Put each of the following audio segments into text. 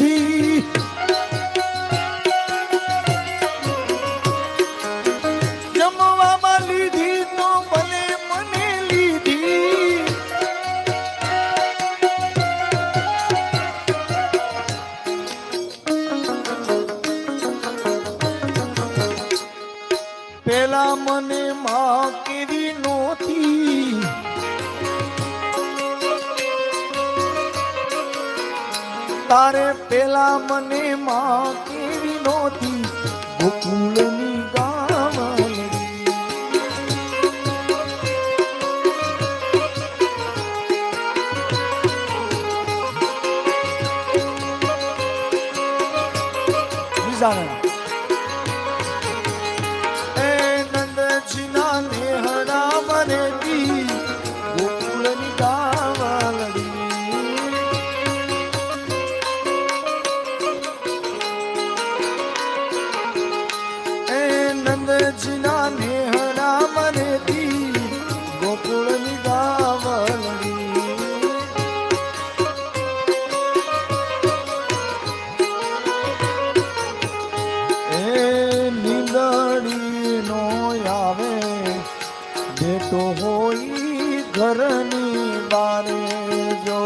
He તારે પેલા મને માં કેવી નહોતી? ગોકુળની બીજાને નીંદડી નો આવે, બેટો હોય ઘરની બારે જો.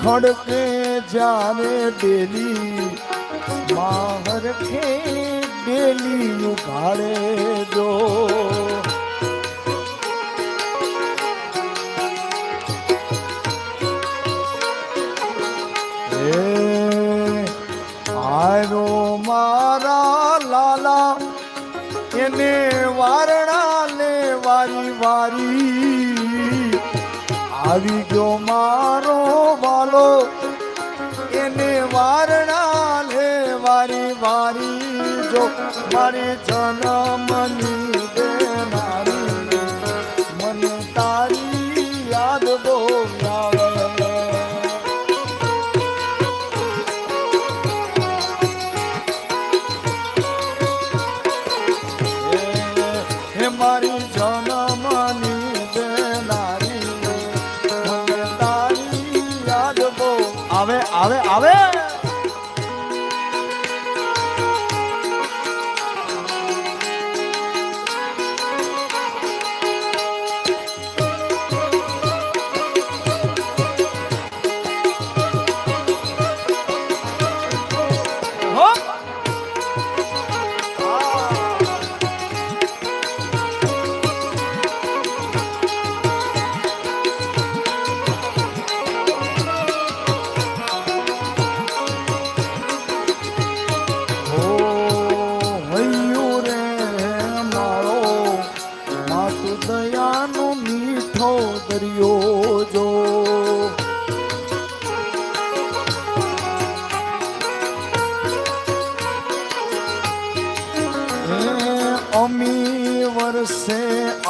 ખડકે જાને બેલી માહર ખે બેલી ઉઘાડે. એ આરો મારા લાલા, એને વારણા લે વારી વારી. આવી ગયો મારો વાલો, એને વારણા લે વારી વારી. જો મારી જનમની મારી જનમની દેનારી તારી યાદ આવે આવે આવે!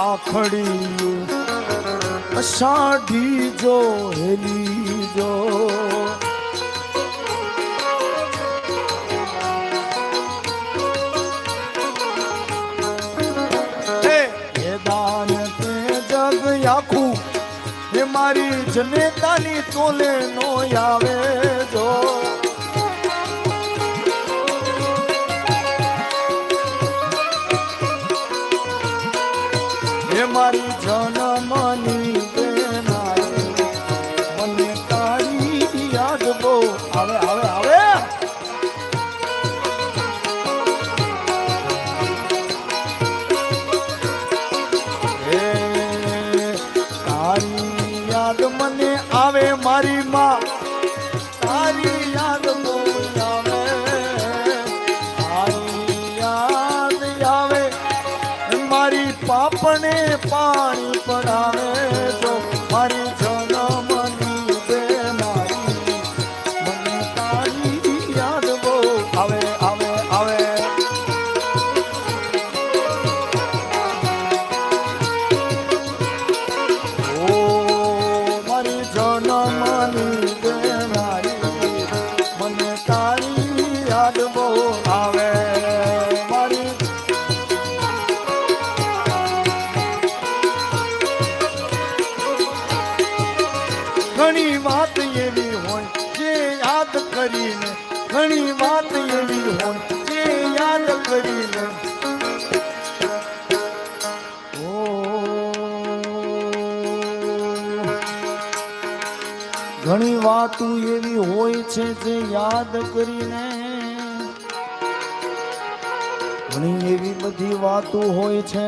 આખડી અષાઢી જો હેલી જો. એ આખું હે મારી જનેતાની તોલે નો આવે યાદ મને આવે મારી માં. તારી યાદ આવે. મારી પાપણે પાણી પડાવે ઘણી વાત એવી હોય જે યાદ કરીને, ઘણી વાત એવી હોય જે યાદ કરીને. ઘણી વાતો એવી હોય છે જે યાદ કરીને, ઘણી એવી બધી વાતો હોય છે.